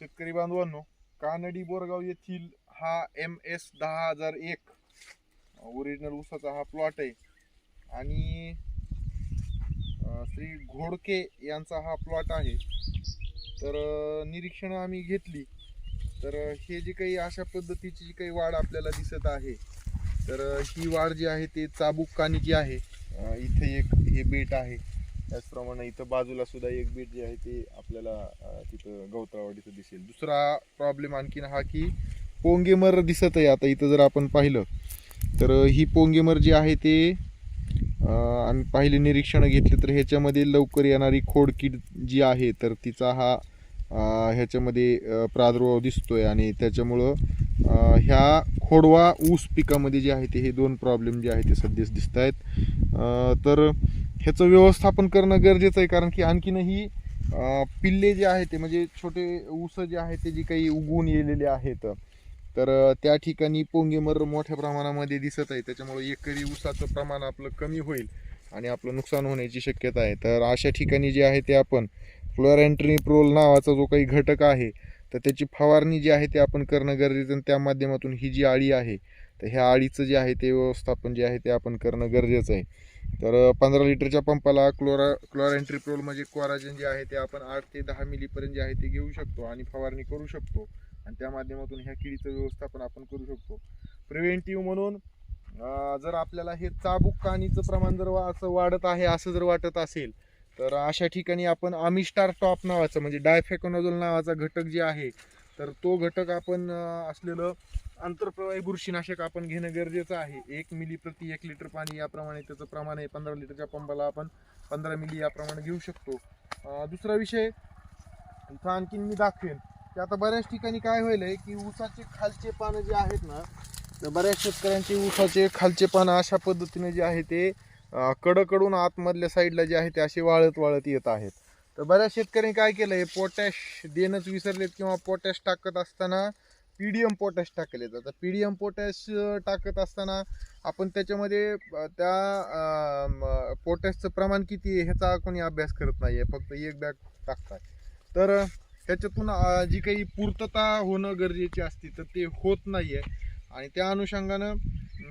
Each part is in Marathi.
शेतकरी बांधवांनो कानडी बोरगाव येथील हा एम एस दहा हजार एक ओरिजिनल उसाचा हा प्लॉट आहे. आणि श्री घोडके यांचा हा प्लॉट आहे. तर निरीक्षणं आम्ही घेतली. तर हे जे काही अशा पद्धतीची जी काही वाढ आपल्याला दिसत आहे तर ही वाढ जी आहे ते चाबुक कानीची आहे इथे एक हे बेट आहे. त्याचप्रमाणे इथं बाजूला सुद्धा एक बीट जे आहे ते आपल्याला तिथं गवतावाडीचं दिसेल. दुसरा प्रॉब्लेम आणखीन हा की पोंगेमर दिसत आहे आता. इथं जर आपण पाहिलं तर ही पोंगेमर जी आहे ते आम्ही पहिले निरीक्षण घेतले तर ह्याच्यामध्ये लवकर येणारी खोडकीड जी आहे तर तिचा हा ह्याच्यामध्ये प्रादुर्भाव दिसतोय. आणि त्याच्यामुळं ह्या खोडवा ऊस पिकामध्ये जे आहे ते हे दोन प्रॉब्लेम जे आहे ते सध्याच दिसत आहेत तर ह्याचं व्यवस्थापन करणं गरजेचं आहे. कारण की आणखीनही पिल्ले जे आहे ते म्हणजे छोटे ऊस जे आहे ते जे काही उगवून येलेले आहेत तर त्या ठिकाणी पोंगेमर मोठ्या प्रमाणामध्ये दिसत आहे. त्याच्यामुळे एकरी ऊसाचं प्रमाण आपलं कमी होईल आणि आपलं नुकसान होण्याची शक्यता आहे. तर अशा ठिकाणी जे आहे ते आपण फ्लोरॅन्ट्रिप्रोल नावाचा जो काही घटक आहे तर त्याची फवारणी जी आहे ते आपण करणं गरजेचं आणि त्या माध्यमातून ही जी आळी आहे तर ह्या आळीचं जे आहे ते व्यवस्थापन जे आहे ते आपण करणं गरजेचं आहे. तर पंधरा लिटरच्या पंपाला क्लोरा क्लोरॅन्ट्रिप्रोल म्हणजे क्वाराजन जे आहे ते आपण आठ ते दहा मिलीपर्यंत जे आहे ते घेऊ शकतो आणि फवारणी करू शकतो. आणि त्या माध्यमातून ह्या किडीचं व्यवस्थापन आपण करू शकतो. प्रिव्हेंटिव्ह म्हणून जर आपल्याला हे चाबूक काणीचं प्रमाण जर वा- असं वाढत आहे असं जर वाटत असेल तर अशा ठिकाणी आपण आमिस्टार टॉप नावाचं म्हणजे डायफेकोनोझोल नावाचा घटक जे आहे तर तो घटक आपण असलेलं आंतरप्रवाही बुरशीनाशक आपण घेणं गरजेचं आहे. एक मिली प्रति एक लिटर पाणी याप्रमाणे त्याचं प्रमाण आहे. पंधरा लिटरच्या पंपाला आपण पंधरा मिली याप्रमाणे घेऊ शकतो. दुसरा विषय इथं आणखीन मी दाखवेन. की आता बऱ्याच ठिकाणी काय होईल आहे की ऊसाचे खालचे पानं जे आहेत ना तर बऱ्याच शेतकऱ्यांचे ऊसाचे खालचे पानं अशा पद्धतीने जे आहे ते कडकडून आतमधल्या साईडला जे आहे ते असे वाळत वाळत येत आहेत. तर बऱ्याच शेतकऱ्यांनी काय केलं आहे पोटॅश देणंच विसरलेत किंवा पोटॅश टाकत असताना पी डी एम पोटॅश टाकले जातात. पी डी एम पोटॅश टाकत असताना आपण त्याच्यामध्ये त्या पोटॅशचं प्रमाण किती आहे ह्याचा कोणी अभ्यास करत नाही आहे फक्त एक बॅग टाकतात. तर त्याच्यातून जी काही पूर्तता होणं गरजेची असते तर ते होत नाही आहे आणि त्या अनुषंगानं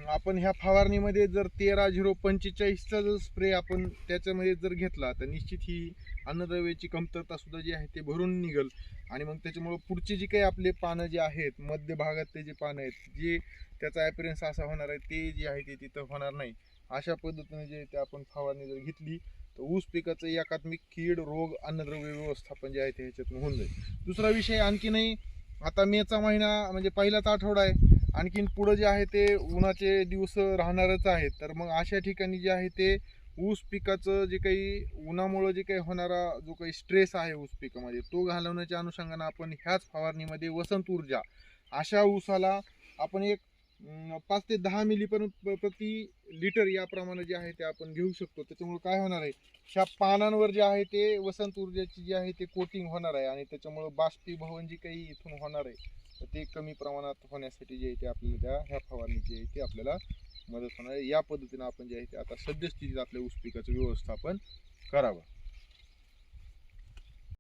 आपण ह्या फवारणीमध्ये जर तेरा झिरो पंचेचाळीसचा जर स्प्रे आपण त्याच्यामध्ये जर घेतला तर निश्चित ही अन्नद्रव्याची कमतरता सुद्धा जी आहे ते भरून निघल. आणि मग त्याच्यामुळं पुढचे जे काही आपले पानं जे आहेत मध्य भागात ते जे पानं आहेत जे त्याचा ॲपिरन्स असा होणार आहे ते जे आहे ते तिथं होणार नाही. अशा पद्धतीने जे ते आपण फवारणी जर घेतली तर ऊस पिकाचं एकात्मिक कीड रोग अन्नद्रव्य व्यवस्थापन जे आहे ते ह्याच्यातून होऊन जाईल. दुसरा विषय आणखीनही आता मेचा महिना म्हणजे पहिलाच आठवडा आहे. आणखीन पुढं जे आहे ते उन्हाचे दिवस राहणारच आहेत. तर मग अशा ठिकाणी जे आहे ते ऊस पिकाचं जे काही उन्हामुळं जे काही होणारा जो काही स्ट्रेस आहे ऊस पिकामध्ये तो घालवण्याच्या अनुषंगानं आपण ह्याच फवारणीमध्ये वसंत ऊर्जा अशा ऊसाला आपण एक पाच ते दहा मिलीपर्यंत प- प्रति लिटर याप्रमाणे जे आहे ते आपण घेऊ शकतो. त्याच्यामुळे काय होणार आहे ह्या पानांवर जे आहे ते वसंत ऊर्जाची जी आहे ते कोटिंग होणार आहे आणि त्याच्यामुळं बाष्पीभवन जी काही इथून होणार आहे तर ते कमी प्रमाणात होण्यासाठी जे आहे ते आपल्याला त्या ह्या फवारणी जी आहे ते आपल्याला मदत होणार आहे. या पद्धतीनं आपण जे आहे ते आता सद्यस्थितीत आपल्या ऊस पिकाचं व्यवस्थापन करावं.